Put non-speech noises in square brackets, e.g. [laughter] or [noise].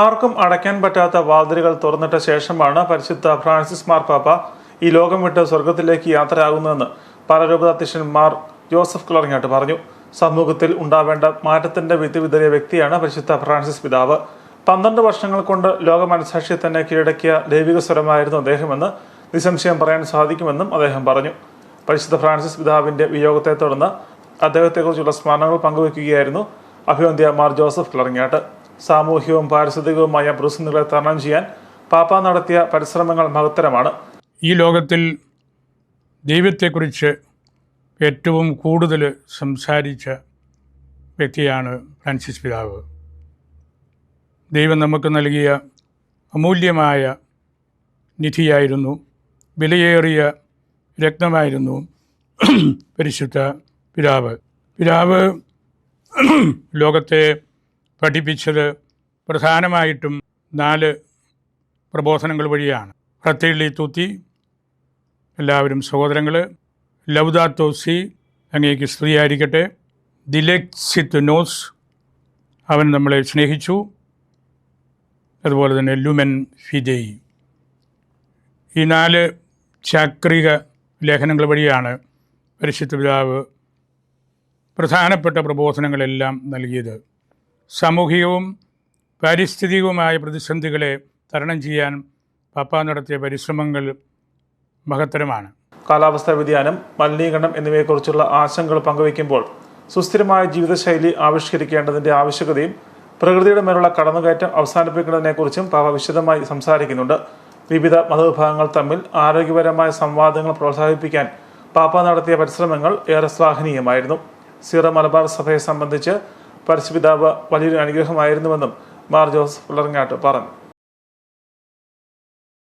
ആർക്കും അടയ്ക്കാൻ പറ്റാത്ത വാതിലുകൾ തുറന്നിട്ട ശേഷമാണ് പരിശുദ്ധ ഫ്രാൻസിസ് മാർപ്പാപ്പ ഈ ലോകം വിട്ട് സ്വർഗത്തിലേക്ക് യാത്രയാകുന്നതെന്ന് പരരൂപതാധ്യക്ഷൻ മാർ ജോസഫ് ക്ലറിങ്ങാട്ട് പറഞ്ഞു. സമൂഹത്തിൽ ഉണ്ടാവേണ്ട മാറ്റത്തിന്റെ വിധി വിതറിയ വ്യക്തിയാണ് പരിശുദ്ധ ഫ്രാൻസിസ് പിതാവ്. പന്ത്രണ്ട് വർഷങ്ങൾ കൊണ്ട് ലോക മനസാക്ഷിയെ തന്നെ കീഴടക്കിയ ദൈവിക സ്വരമായിരുന്നു അദ്ദേഹമെന്ന് നിസംശയം പറയാൻ സാധിക്കുമെന്നും അദ്ദേഹം പറഞ്ഞു. പരിശുദ്ധ ഫ്രാൻസിസ് പിതാവിന്റെ വിയോഗത്തെ തുടർന്ന് അദ്ദേഹത്തെക്കുറിച്ചുള്ള സ്മരണകൾ പങ്കുവയ്ക്കുകയായിരുന്നു അഭിവന്ധ്യ മാർ ജോസഫ് ക്ലറിങ്ങാട്ട്. സാമൂഹികവും പാരിസ്ഥിതികവുമായ പ്രതിസന്ധികളെ തരണം ചെയ്യാൻ പാപ്പ നടത്തിയ പരിശ്രമങ്ങൾ മഹത്തരമാണ്. ഈ ലോകത്തിൽ ദൈവത്തെക്കുറിച്ച് ഏറ്റവും കൂടുതൽ സംസാരിച്ച വ്യക്തിയാണ് ഫ്രാൻസിസ് പിതാവ്. ദൈവം നമുക്ക് നൽകിയ അമൂല്യമായ നിധിയായിരുന്നു വിലയേറിയ രക്തമായിരുന്നു [clears throat] പരിശുദ്ധ പിതാവ്. പിതാവ് [clears throat] ലോകത്തെ പഠിപ്പിച്ചത് പ്രധാനമായിട്ടും നാല് പ്രബോധനങ്ങൾ വഴിയാണ്. ഫ്രത്തേലി തൂത്തി എല്ലാവരും സഹോദരങ്ങൾ തോസി അങ്ങേക്ക് സ്ത്രീയായിരിക്കട്ടെ ദിലക്സിത്ത് നോസ് അവൻ നമ്മളെ സ്നേഹിച്ചു അതുപോലെ തന്നെ ലുമൻ ഫിദേയി. ഈ നാല് ചാക്രിക ലേഖനങ്ങൾ വഴിയാണ് പരിശുദ്ധ പിതാവ് പ്രധാനപ്പെട്ട പ്രബോധനങ്ങളെല്ലാം നൽകിയത്. സാമൂഹികവും പാരിസ്ഥിതികവുമായ പ്രതിസന്ധികളെ തരണം ചെയ്യാൻ പാപ്പ നടത്തിയ പരിശ്രമങ്ങൾ മഹത്തരമാണ്. കാലാവസ്ഥാ വ്യതിയാനം മലിനീകരണം എന്നിവയെക്കുറിച്ചുള്ള ആശങ്കകൾ പങ്കുവയ്ക്കുമ്പോൾ സുസ്ഥിരമായ ജീവിതശൈലി ആവിഷ്കരിക്കേണ്ടതിന്റെ ആവശ്യകതയും പ്രകൃതിയുടെ മേലുള്ള കടന്നുകയറ്റം അവസാനിപ്പിക്കുന്നതിനെക്കുറിച്ചും പാപ്പ വിശദമായി സംസാരിക്കുന്നുണ്ട്. വിവിധ മതവിഭാഗങ്ങൾ തമ്മിൽ ആരോഗ്യപരമായ സംവാദങ്ങൾ പ്രോത്സാഹിപ്പിക്കാൻ പാപ്പ നടത്തിയ പരിശ്രമങ്ങൾ ഏറെ ശ്ലാഘനീയമായിരുന്നു സീറോ മലബാർ സഭയെ സംബന്ധിച്ച് പരിശുപിതാവ് വലിയൊരു അനുഗ്രഹമായിരുന്നുവെന്നും മാർ ജോസഫ് പിളർങ്ങാട്ട് പറഞ്ഞു.